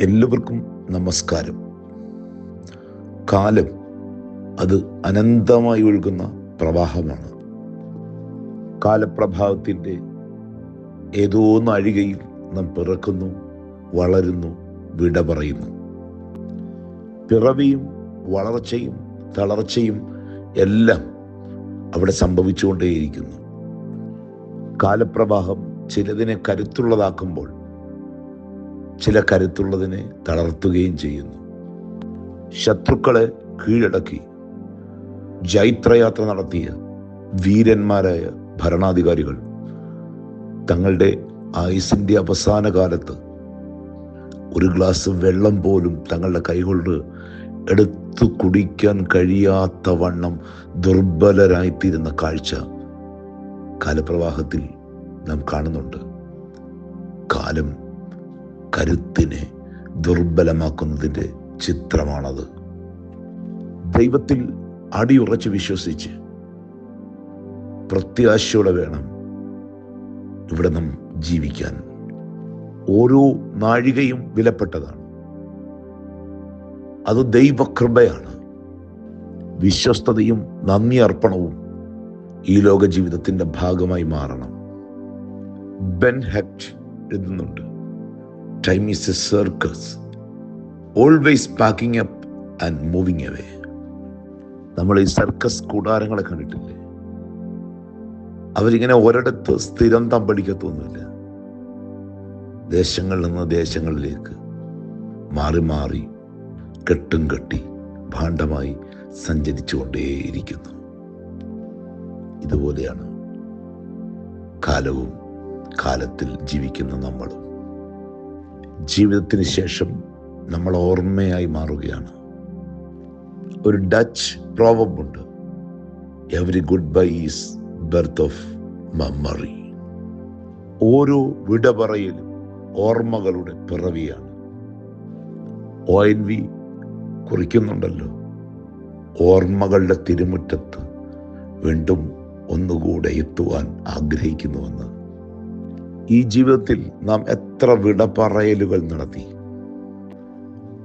എല്ലാവർക്കും നമസ്കാരം. കാലം അത് അനന്തമായി ഒഴുകുന്ന പ്രവാഹമാണ്. കാലപ്രഭാവത്തിന്റെ ഏതോ നാഴികയിൽ നാം പിറക്കുന്നു വളരുന്നു വിട പറയുന്നു. പിറവിയും വളർച്ചയും തളർച്ചയും എല്ലാം അവിടെ സംഭവിച്ചുകൊണ്ടേയിരിക്കുന്നു. കാലപ്രവാഹം ചിലതിനെ കരുത്തുള്ളതാക്കുമ്പോൾ ചില കരുത്തുള്ളതിനെ തളർത്തുകയും ചെയ്യുന്നു. ശത്രുക്കളെ കീഴടക്കി. ജൈത്രയാത്ര നടത്തിയ വീരന്മാരായ ഭരണാധികാരികൾ തങ്ങളുടെ ആയുസിന്റെ അവസാന കാലത്ത് ഒരു ഗ്ലാസ് വെള്ളം പോലും തങ്ങളുടെ കൈകൊണ്ട് എടുത്തു കുടിക്കാൻ കഴിയാത്ത വണ്ണം ദുർബലരായിത്തീരുന്ന കാഴ്ച കാലപ്രവാഹത്തിൽ നാം കാണുന്നുണ്ട്. കാലം കരുത്തിനെ ദുർബലമാക്കുന്നതിന്റെ ചിത്രമാണത്. ദൈവത്തിൽ അടിയുറച്ച് വിശ്വസിച്ച് പ്രത്യാശയോടെ വേണം ഇവിടെ നാം ജീവിക്കാൻ. ഓരോ നാഴികയും വിലപ്പെട്ടതാണ്. അത് ദൈവകൃപയാണ്. വിശ്വസ്തതയും നന്ദി അർപ്പണവും ഈ ലോക ജീവിതത്തിന്റെ ഭാഗമായി മാറണം. ബെൻ ഹെക്ട് എഴുതുന്നുണ്ട്. Is a circus always packing up and moving away നമ്മൾ ഈ സർക്കസ് കൂടാരങ്ങളെ കണ്ടിട്ടില്ലേ? അവരിങ്ങനെ ഒരിടത്ത് സ്ഥിരം തമ്പടിക്കത്തൊന്നുമില്ല ദേശങ്ങളിൽ നിന്ന് ദേശങ്ങളിലേക്ക് മാറി മാറി കെട്ടും കെട്ടി ഭാണ്ഡമായി സഞ്ചരിച്ചുകൊണ്ടേയിരിക്കുന്നു ഇതുപോലെയാണ് കാലവും കാലത്തിൽ ജീവിക്കുന്ന നമ്മളും. ജീവിതത്തിന് ശേഷം നമ്മൾ ഓർമ്മയായി മാറുകയാണ്. ഒരു Dutch പ്രോവമുണ്ട് every goodbye is birth of memory ഓരോ വിട പറയലും ഓർമ്മകളുടെ പിറവിയാണ്. ഒ എൻ വി കുറിക്കുന്നുണ്ടല്ലോ. ഓർമ്മകളുടെ തിരുമുറ്റത്ത് വീണ്ടും ഒന്നുകൂടെ എത്തുവാൻ ആഗ്രഹിക്കുന്നുവെന്ന്. ഈ ജീവിതത്തിൽ നാം എത്ര വിടപറയലുകൾ നടത്തി.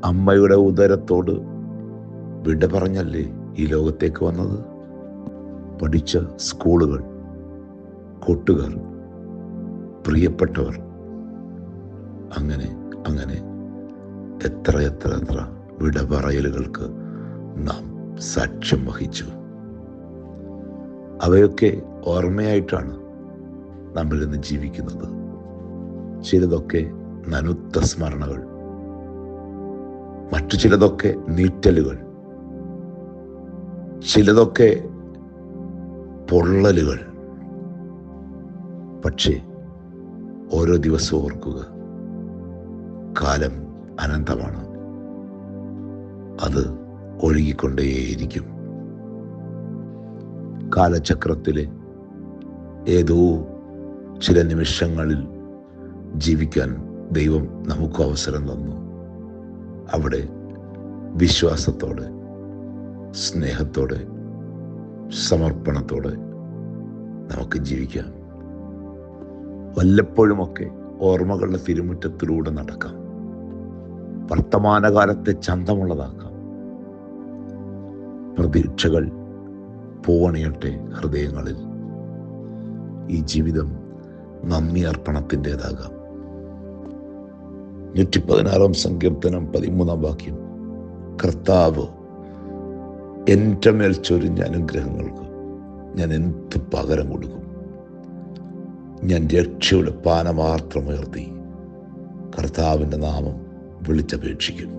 അമ്മയുടെ ഉദരത്തോട് വിട പറഞ്ഞല്ലേ ഈ ലോകത്തേക്ക് വന്നത്? പഠിച്ച സ്കൂളുകൾ കൂട്ടുകാർ പ്രിയപ്പെട്ടവർ അങ്ങനെ അങ്ങനെ എത്ര എത്ര എത്ര വിട പറയലുകൾക്ക് നാം സാക്ഷ്യം വഹിച്ചു. അവയൊക്കെ ഓർമ്മയായിട്ടാണ് നമ്മൾ ഇന്ന് ജീവിക്കുന്നത്. ചിലതൊക്കെ നനുത്ത സ്മരണകൾ. മറ്റു ചിലതൊക്കെ നീറ്റലുകൾ. ചിലതൊക്കെ പൊള്ളലുകൾ. പക്ഷേ ഓരോ ദിവസവും ഓർക്കുക കാലം അനന്തമാണ്. അത് ഒഴുകിക്കൊണ്ടേയിരിക്കും. കാലചക്രത്തിലെ ഏതോ ചില നിമിഷങ്ങളിൽ ജീവിക്കാൻ ദൈവം നമുക്ക് അവസരം തന്നു. അവിടെ വിശ്വാസത്തോടെ സ്നേഹത്തോടെ സമർപ്പണത്തോടെ നമുക്ക് ജീവിക്കാം. വല്ലപ്പോഴുമൊക്കെ ഓർമ്മകളുടെ തിരുമുറ്റത്തിലൂടെ നടക്കാം. വർത്തമാനകാലത്തെ ചന്തമുള്ളതാക്കാം. പ്രതീക്ഷകൾ പൂവണിയട്ടെ ഹൃദയങ്ങളിൽ. ഈ ജീവിതം നന്ദി അർപ്പണത്തിന്റെതാകാം. നൂറ്റി പതിനാറാം സങ്കീർത്തനം പതിമൂന്നാം വാക്യം. കർത്താവ് എന്റെ മേൽ ചൊരിഞ്ഞ അനുഗ്രഹങ്ങൾക്ക് ഞാൻ എന്ത് പകരം കൊടുക്കും? ഞാൻ രക്ഷയുടെ പാനമാത്രമുയർത്തി കർത്താവിന്റെ നാമം വിളിച്ചപേക്ഷിക്കും.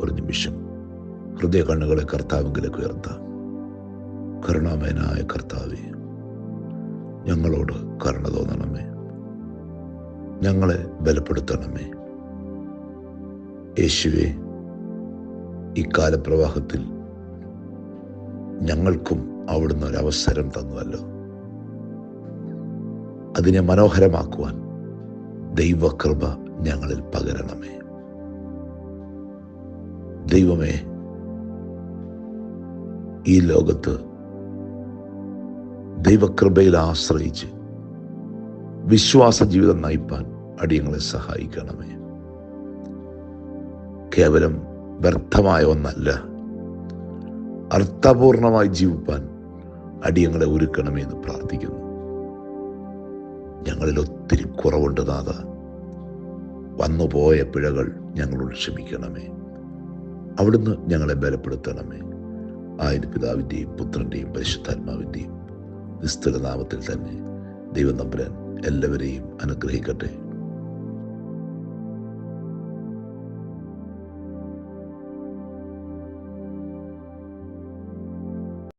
ഒരു നിമിഷം. ഹൃദയ കണ്ണുകളെ കർത്താവിലേക്ക് ഉയർത്താം. കരുണാമയനായ കർത്താവെ ഞങ്ങളോട് കരുണ തോന്നണമേ. ഞങ്ങളെ ബലപ്പെടുത്തണമേ. യേശുവെ ഇക്കാലപ്രവാഹത്തിൽ കാലപ്രവാഹത്തിൽ ഞങ്ങൾക്കും അവിടുന്ന് ഒരു അവസരം തന്നുവല്ലോ. അതിനെ മനോഹരമാക്കുവാൻ ദൈവകൃപ ഞങ്ങളിൽ പകരണമേ. ദൈവമേ ഈ ലോകത്ത് ദൈവകൃപയിൽ ആശ്രയിച്ച് വിശ്വാസ ജീവിതം നയിപ്പാൻ അടിയങ്ങളെ സഹായിക്കണമേ. കേവലം വ്യർത്ഥമായ ഒന്നല്ല. അർത്ഥപൂർണമായി ജീവിപ്പാൻ അടിയങ്ങളെ ഒരുക്കണമേ എന്ന് പ്രാർത്ഥിക്കുന്നു. ഞങ്ങളിൽ ഒത്തിരി കുറവുണ്ട് നാഥ. വന്നുപോയ പിഴകൾ ഞങ്ങളോട് ക്ഷമിക്കണമേ. അവിടുന്ന് ഞങ്ങളെ ബലപ്പെടുത്തണമേ. ആയത് പിതാവിന്റെയും പുത്രന്റെയും പരിശുദ്ധാത്മാവിന്റെയും നിസ്തുല നാമത്തിൽ തന്നെ ദൈവം നമ്പുരാൻ എല്ലാവരെയും അനുഗ്രഹിക്കട്ടെ.